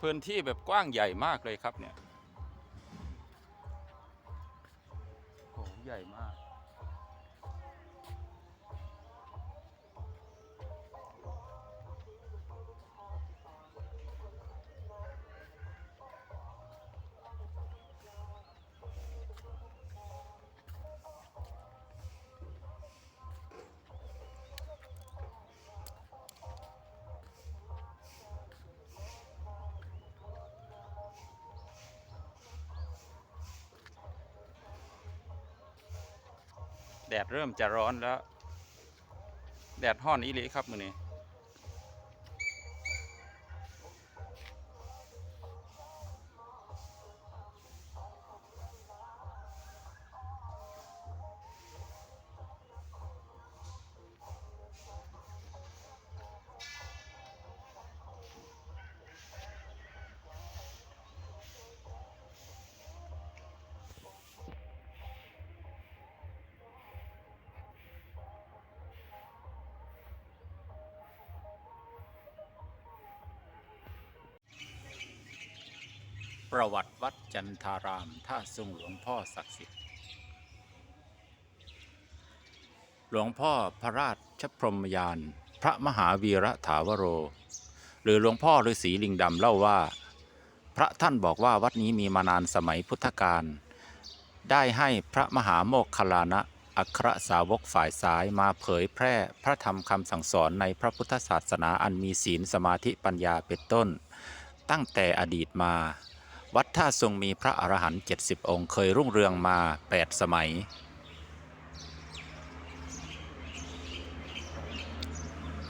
พื้นที่แบบกว้างใหญ่มากเลยครับเนี่ย แดดเริ่มจะร้อนแล้ว แดดห้อนอีหลีครับมือนี้ ประวัติวัดจันทารามท่าทรงหลวงพ่อศักดิ์สิทธิ์ หลวงพ่อพระราชพรหมยาน พระมหาวีระถาวโร หรือหลวงพ่อฤาษีลิงดำเล่าว่า พระท่านบอกว่าวัดนี้มีมานานสมัยพุทธกาลได้ให้พระมหาโมคคัลลานะอัครสาวกฝ่ายซ้ายมาเผยแพร่พระธรรมคำสั่งสอนในพระพุทธศาสนาอันมีศีลสมาธิปัญญาเป็นต้น ตั้งแต่อดีตมา วัดท่าทรงมีพระอรหันต์70 องค์เคยรุ่งเรืองมา 8 สมัย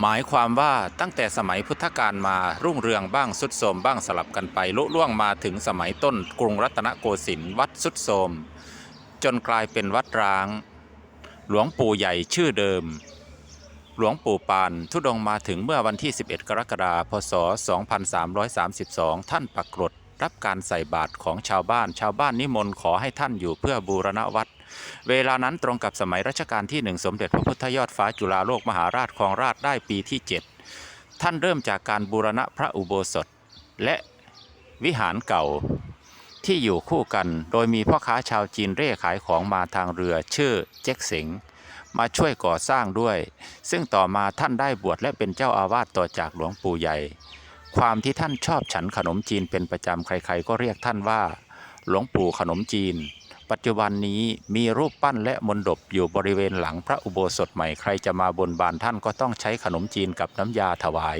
หมายความว่าตั้งแต่สมัยพุทธกาลมารุ่งเรืองบ้างสุดโทมบ้างสลับกันไปลุล่วงมาถึงสมัยต้นกรุงรัตนโกสินทร์วัดสุดโทมจนกลายเป็นวัดร้าง หลวงปู่ใหญ่ชื่อเดิม หลวงปู่ปาน ทุดงมาถึงเมื่อวันที่ 11 กรกฎาคม พศ 2332 ท่านปรากฏ รับการใส่บาตรของชาวบ้าน ชาวบ้านนิมนต์ขอให้ท่านอยู่เพื่อบูรณวัดเวลานั้นตรงกับสมัยรัชกาลที่หนึ่งสมเด็จพระพุทธยอดฟ้าจุฬาโลกมหาราชครองราชได้ปีที่ 7 ท่านเริ่มจากการบูรณะพระอุโบสถ และวิหารเก่าที่อยู่คู่กัน โดยมีพ่อค้าชาวจีนเร่ขายของมาทางเรือชื่อเจ๊กเสงมาช่วยก่อสร้างด้วย ซึ่งต่อมาท่านได้บวชและเป็นเจ้าอาวาสต่อจากหลวงปู่ใหญ่ ความที่ท่านชอบฉันขนมจีนเป็นประจำใครๆ ก็เรียกท่านว่า หลวงปู่ขนมจีน ปัจจุบันนี้มีรูปปั้นและมนดบอยู่บริเวณหลังพระอุโบสถใหม่ใครจะมาบนบานท่านก็ต้องใช้ขนมจีนกับน้ำยาถวาย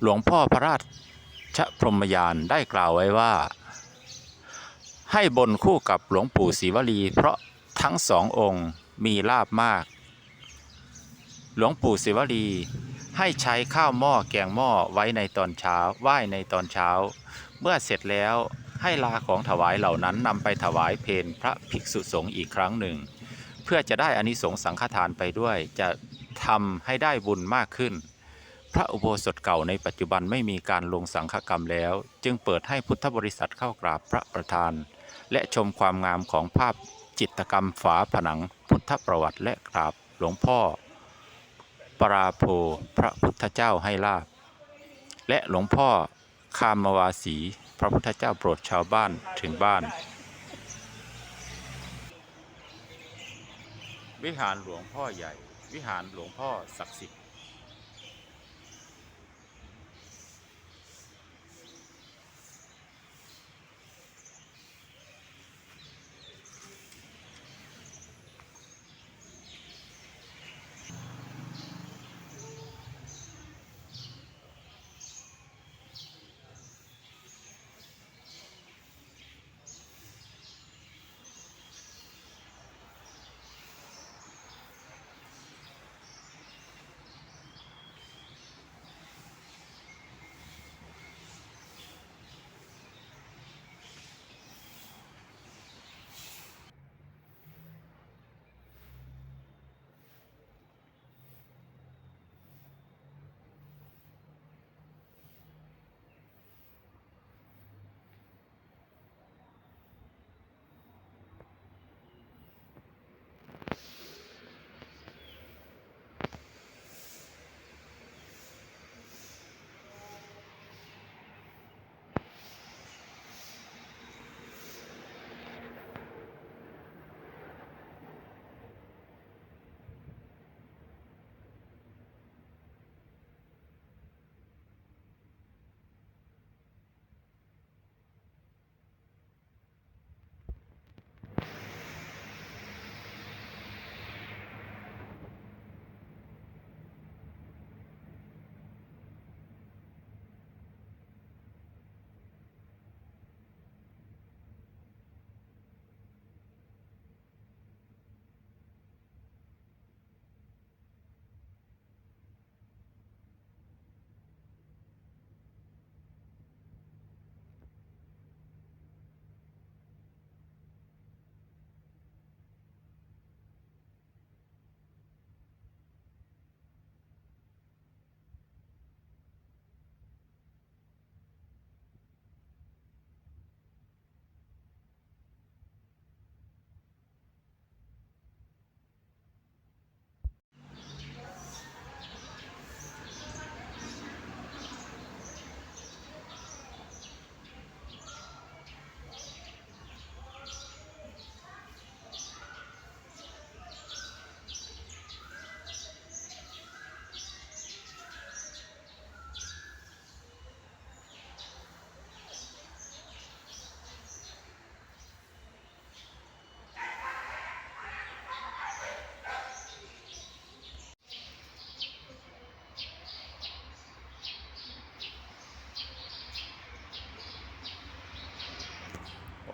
หลวงพ่อพระราชพรหมยานได้กล่าวไว้ว่า ให้บนคู่กับหลวงปู่ศรีวลี เพราะทั้งสององค์มีลาบมาก หลวงปู่ศรีวลี ให้ใช้ข้าวหม้อแกงหม้อไว้ในตอนเช้าไหว้ในตอนเช้า เมื่อเสร็จแล้วให้ลาของถวายเหล่านั้นนำไปถวายเพนพระภิกษุสงฆ์อีกครั้งหนึ่ง เพื่อจะได้อานิสงส์สังฆทานไปด้วย จะทำให้ได้บุญมากขึ้น พระอุโบสถเก่าในปัจจุบันไม่มีการลงสังฆกรรมแล้ว จึงเปิดให้พุทธบริษัทเข้ากราบพระประธาน และชมความงามของภาพจิตรกรรมฝาผนังพุทธประวัติและกราบหลวงพ่อ ปราโพพระพุทธเจ้าให้ลาบ และหลวงพ่อคามวาสี พระพุทธเจ้าโปรดชาวบ้านถึงบ้าน วิหารหลวงพ่อใหญ่ วิหารหลวงพ่อศักดิ์สิทธิ์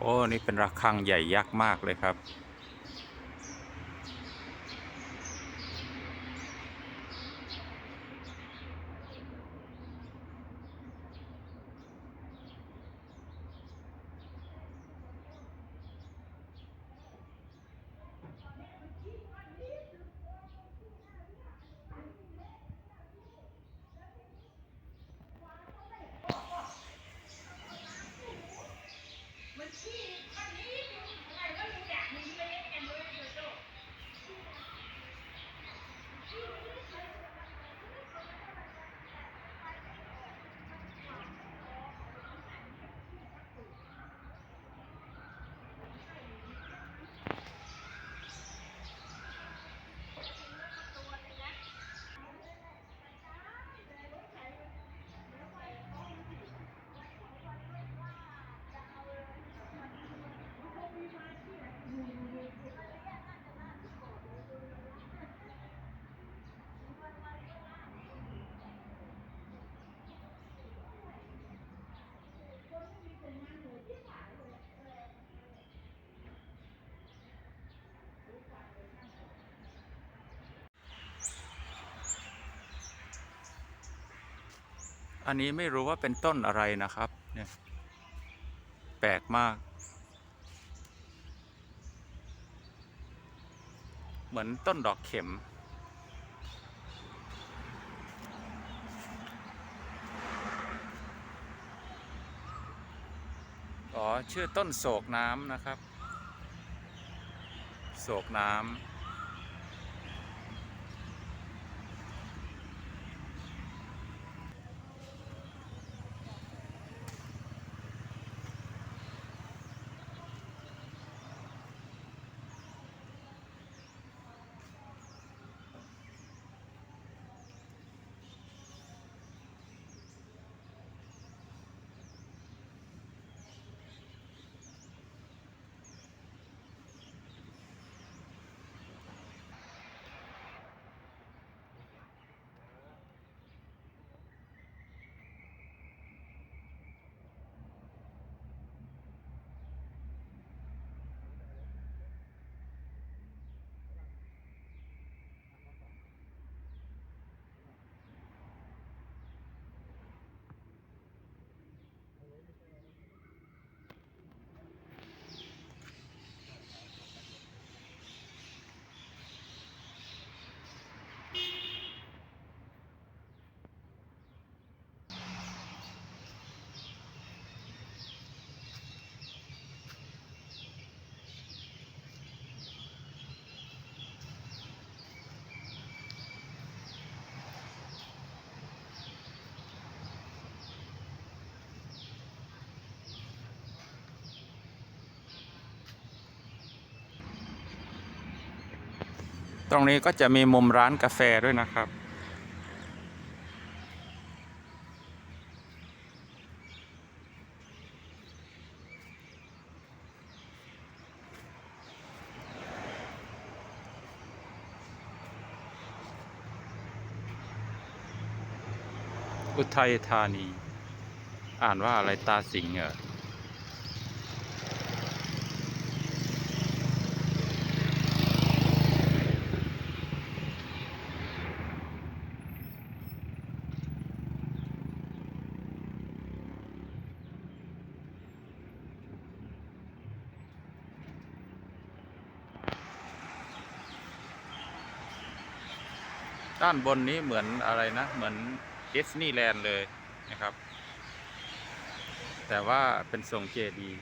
อ้นี่เป็นระฆังใหญ่ยักษ์มากเลยครับ อันนี้ไม่รู้ว่าเป็นต้นอะไรนะครับเนี่ยแปลกมาก เหมือนต้นดอกเข็ม อ๋อ ชื่อต้นโศกน้ำนะครับ โศกน้ำ ตรงนี้ก็จะมีมุมร้านกาแฟด้วยนะครับ อุทัยธานี อ่านว่าอะไรตาสิงห์เหรอ ด้านบนนี้เหมือนอะไรนะ เหมือนดิสนีย์แลนด์เลยนะครับ แต่ว่าเป็นทรงเจดีย์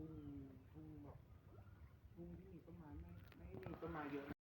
ทุ่งทุ่งแบบทุ่งที่มีต้นไม้ไม่ไม่มีต้นไม้เยอะ